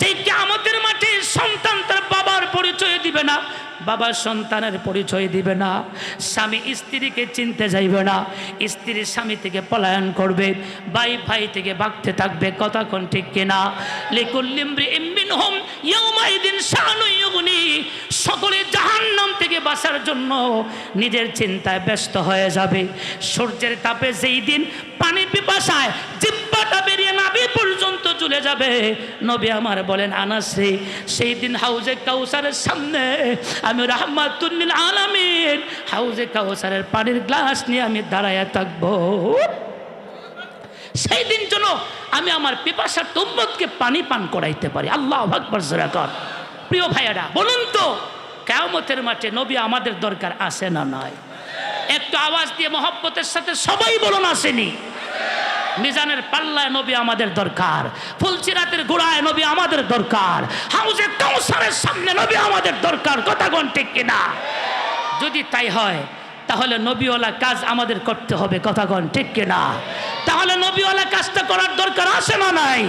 যে আমাদের মাঠে সন্তান তার বাবার পরিচয় দিবে না বাবা সন্তানের পরিচয় দিবে না, স্বামী স্ত্রীকে চিনতে যাইবে না, স্ত্রী স্বামী থেকে পলায়ন করবে, ভাই ভাই থেকে ভাগতে থাকবে, কথা কোন ঠিক কিনা? লিকুল্লিমরি ইমিন হোম ইয়ৌমাইদিন শানু ইউগনি, সকলে জাহান্নাম থেকে বাঁচার জন্য নিজের চিন্তায় ব্যস্ত হয়ে যাবে। সূর্যের তাপে যেই দিন পানি পিপাসায় জিব্বাটা বেরিয়ে নাবি পর্যন্ত চলে যাবে। নবী আমার বলেন, আনাসে সেই দিন হাউজে কাউসারের সামনে আমি রাহমাতুল্লিল আলামিন হাউজে কাউসারের পানির গ্লাস নিয়ে আমি দাঁড়ায় থাকব। সেই দিন জন্য আমি আমার পিপাসার তুম্বতকে পানি পান করাইতে পারি। আল্লাহ আকবর জোরাকর প্রিয় ভাইয়ারা, বলুন তো, কেয়ামতের মাঠে নবী আমাদের দরকার আছে না নয় একটু আওয়াজ দিয়ে মহব্বতের সাথে সবাই বলুন, আসেনি? মিজানের পাল্লায় নবী আমাদের দরকার, ফুলচিরাতের গোড়ায় নবী আমাদের দরকার, হাউজে কাউসারের সামনে নবী আমাদের দরকার, কথা কোন ঠিক কিনা? যদি তাই হয়, তাহলে নবীওয়ালা কাজ আমাদের করতে হবে, কথা কোন ঠিক কিনা? তাহলে নবীওয়ালা কাজটা করার দরকার আছে না নাই?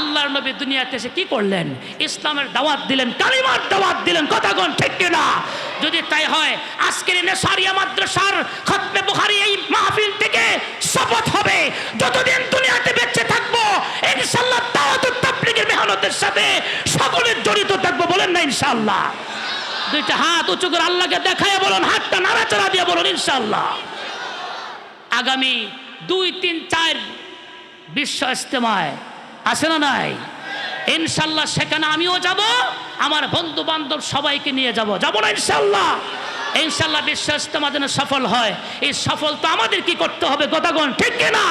আল্লাহর নবী দুনিয়াতে এসে কি করলেন? ইসলামের দাওয়াত দিলেন, কালিমার দাওয়াত দিলেন, কথা কোন ঠিক কিনা? যদি তাই হয়, আজকের নেসারিয়া মাদ্রাসার খতমে বুখারি এই মাহফিল থেকে শপথ হবে। যতদিন দুনিয়াতে বেঁচে থাকব, ইনশাআল্লাহ দাওয়াত তাবলীগের মেহনতের সাথে সকলের জড়িত থাকব বলেন না ইনশাআল্লাহ। দুইটা হাত উঁচু করে আল্লাহকে দেখায় বলুন, হাতটা নাড়াচাড়া দিয়ে বলুন ইনশাআল্লাহ। আগামী দুই, তিন, চার বিশ্ব ইস্তেমায় আছে না নাই? ইনশাল্লাহ সেখানে আমিও যাব, আমার বন্ধু বান্ধব সবাইকে নিয়ে যাব। যাব না ইনশাল্লাহ ইনশাল্লাহ বিশ্বাস তোমাদের জন্য সফল হয়। এই সফল তো আমাদের কি করতে হবে গতগণ ঠিক না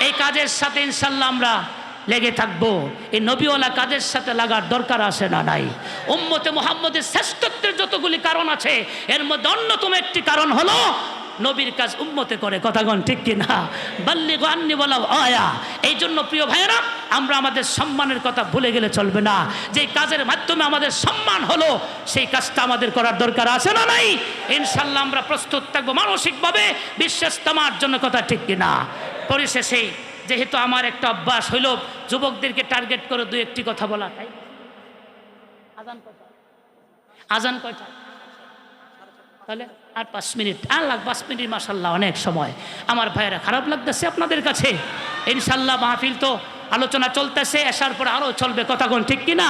এই কাজের সাথে ইনশাল্লাহ আমরা লেগে থাকব। এই নবীওয়ালা কাজের সাথে লাগার দরকার আছে না নাই? উম্মতে মোহাম্মদের শ্রেষ্ঠত্বের যতগুলি কারণ আছে, এর মধ্যে অন্যতম একটি কারণ হলো নবীর কাজ উম্মতে করে কথাগণ ঠিক কিনা? বাল্লি গান্নি বলা আয়া। এই জন্য প্রিয় ভাইয়েরা, আমরা আমাদের সম্মানের কথা ভুলে গেলে চলবে না। যে কাজের মাধ্যমে আমাদের সম্মান হলো, সেই কাজটা আমাদের করার দরকার আছে না নাই? ইনশাল্লাহ আমরা প্রস্তুত থাকব মানসিকভাবে বিশ্বাস তামার জন্য কথা ঠিক কিনা? পরিশেষে, যেহেতু আমার একটা অভ্যাস হইল, যুবকদেরকে টার্গেট করে দু একটি কথা বলা, তাই আজান কয়টা? আজান কয়টা? তাহলে আর পাঁচ মিনিট, আর লাখ পাঁচ মিনিট মাসাল্লাহ অনেক সময়। আমার ভাইয়েরা, খারাপ লাগতেছে আপনাদের কাছে? ইনশাল্লাহ মাহফিল তো আলোচনা চলতেছে, আসার পরে আরও চলবে কথাগণ ঠিক কিনা?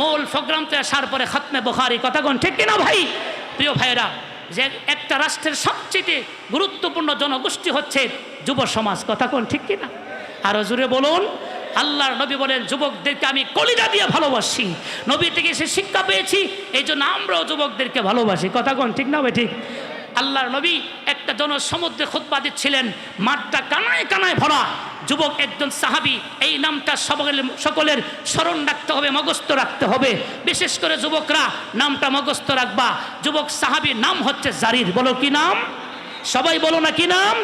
মূল প্রোগ্রাম তো আসার পরে খতমে বখারি কথাগণ ঠিক কিনা ভাই? প্রিয় ভাইয়েরা, যে একটা রাষ্ট্রের সবচেয়ে গুরুত্বপূর্ণ জনগোষ্ঠী হচ্ছে যুব সমাজ কথাগণ ঠিক কিনা? আরও জুড়ে বলুন। আল্লাহর নবী বলেন, যুবকদেরকে আমি কলিজা দিয়ে ভালোবাসি। নবী থেকে সে শিক্ষা পেয়েছি, এই জন্য আমরাও যুবকদেরকে ভালোবাসি। কথা কোন ঠিক না ঠিক? আল্লাহর নবী একটা জনসমুদ্রে খোদবা দিচ্ছিলেন, মাঠটা কানায় কানায় ভরা। যুবক একজন সাহাবি, এই নামটা সকলের সকলের স্মরণ রাখতে হবে, মগস্থ রাখতে হবে। বিশেষ করে যুবকরা, নামটা মগস্থ রাখবা। যুবক সাহাবির নাম হচ্ছে জারির। বলো কি নাম? সবাই বলো না কি নাম?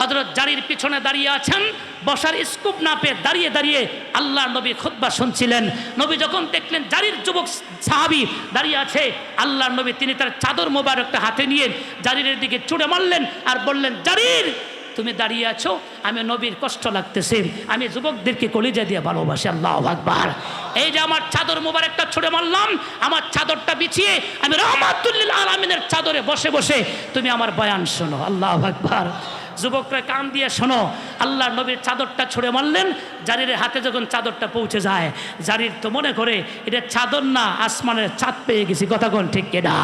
হজরত জারির পিছনে দাঁড়িয়ে আছেন, বসার স্কুপ না পেয়ে দাঁড়িয়ে দাঁড়িয়ে আল্লাহ নবী খুদ্া শুনছিলেন। নবী যখন দেখলেন জারির যুবক সাহাবি দাঁড়িয়ে আছে, আল্লাহ নবী তিনি তার চাদর মোবারকটা হাতে নিয়ে জারিরের দিকে ছুড়ে মারলেন আর বললেন, জারির, তুমি দাঁড়িয়ে আছো, আমি নবীর কষ্ট লাগতেছে, আমি যুবকদেরকে কলিজা দিয়ে ভালোবাসি, আল্লাহ আকবার। এই যে আমার চাদর মোবারকটা ছুড়ে মারলাম, আমার চাদরটা বিছিয়ে আমি রহমাতুল্লিল আলমিনের চাদরে বসে বসে তুমি আমার বয়ান শোনো, আল্লাহ আকবার। যুবকরা কান দিয়ে শোনো। আল্লাহ নবীর চাদরটা ছুঁড়ে মারলেন, জারির হাতে যখন চাদরটা পৌঁছে যায়, জারির তো মনে করে এটা চাদর না, আসমানের চাঁদ পেয়ে গেছি, কথা কোন ঠিক কিনা?